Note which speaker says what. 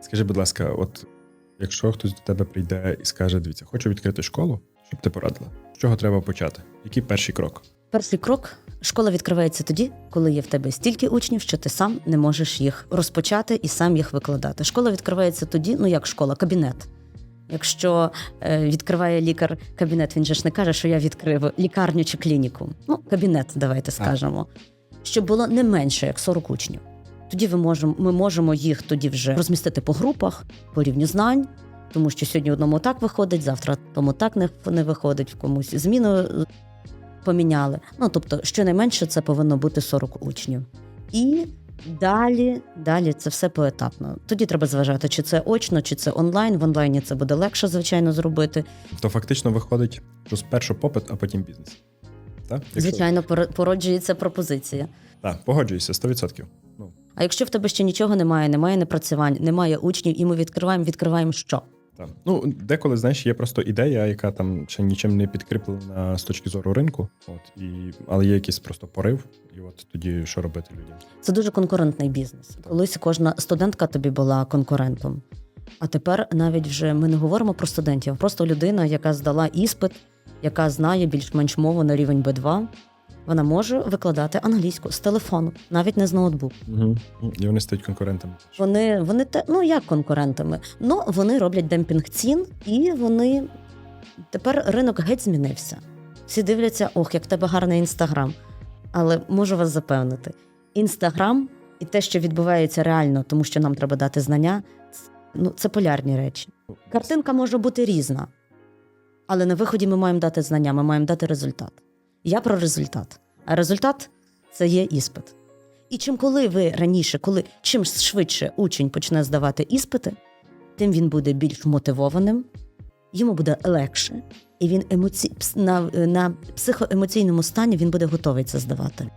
Speaker 1: Скажи, будь ласка, от якщо хтось до тебе прийде і скаже: дивіться, хочу відкрити школу, щоб ти порадила, з чого треба почати? Який перший крок?
Speaker 2: Перший крок школа відкривається тоді, коли є в тебе стільки учнів, що ти сам не можеш їх розпочати і сам їх викладати. Школа відкривається тоді, ну як школа, кабінет. Якщо е, відкриває лікар кабінет, він же ж не каже, що я відкрив лікарню чи клініку. Ну, кабінет, давайте скажемо, щоб було не менше як 40 учнів. Тоді ви можемо, ми можемо їх тоді вже розмістити по групах, по рівню знань, тому що сьогодні одному так виходить, завтра тому так не, не виходить, в комусь зміну е, поміняли. Ну тобто, щонайменше це повинно бути 40 учнів. І далі, далі це все поетапно. Тоді треба зважати, чи це очно, чи це онлайн. В онлайні це буде легше, звичайно, зробити.
Speaker 1: То фактично виходить, що спершу попит, а потім бізнес. Так? Якщо-
Speaker 2: Звичайно, пор- породжується пропозиція.
Speaker 1: Так, погоджуюся, 100%.
Speaker 2: А якщо в тебе ще нічого немає, немає напрацювань, немає учнів, і ми відкриваємо, відкриваємо що?
Speaker 1: так. Ну, деколи, знаєш, є просто ідея, яка там ще нічим не підкріплена з точки зору ринку, от, і, але є якийсь просто порив, і от тоді що робити людям?
Speaker 2: Це дуже конкурентний бізнес. Колись кожна студентка тобі була конкурентом. А тепер навіть вже ми не говоримо про студентів, просто людина, яка здала іспит, яка знає більш-менш мову на рівень Б2, вона може викладати англійську з телефону, навіть не з ноутбуку.
Speaker 1: Угу. І вони стають конкурентами.
Speaker 2: Вони, вони те, ну як конкурентами? Ну вони роблять демпінг цін, і вони тепер ринок геть змінився. Всі дивляться, ох, як в тебе гарний інстаграм. Але можу вас запевнити: інстаграм і те, що відбувається реально, тому що нам треба дати знання, ну це полярні речі. Картинка може бути різна, але на виході ми маємо дати знання, ми маємо дати результат. Я про результат. А результат це є іспит. І чим коли ви раніше, коли чим швидше учень почне здавати іспити, тим він буде більш мотивованим, йому буде легше, і він емоці... на, на психоемоційному стані він буде готовий це здавати.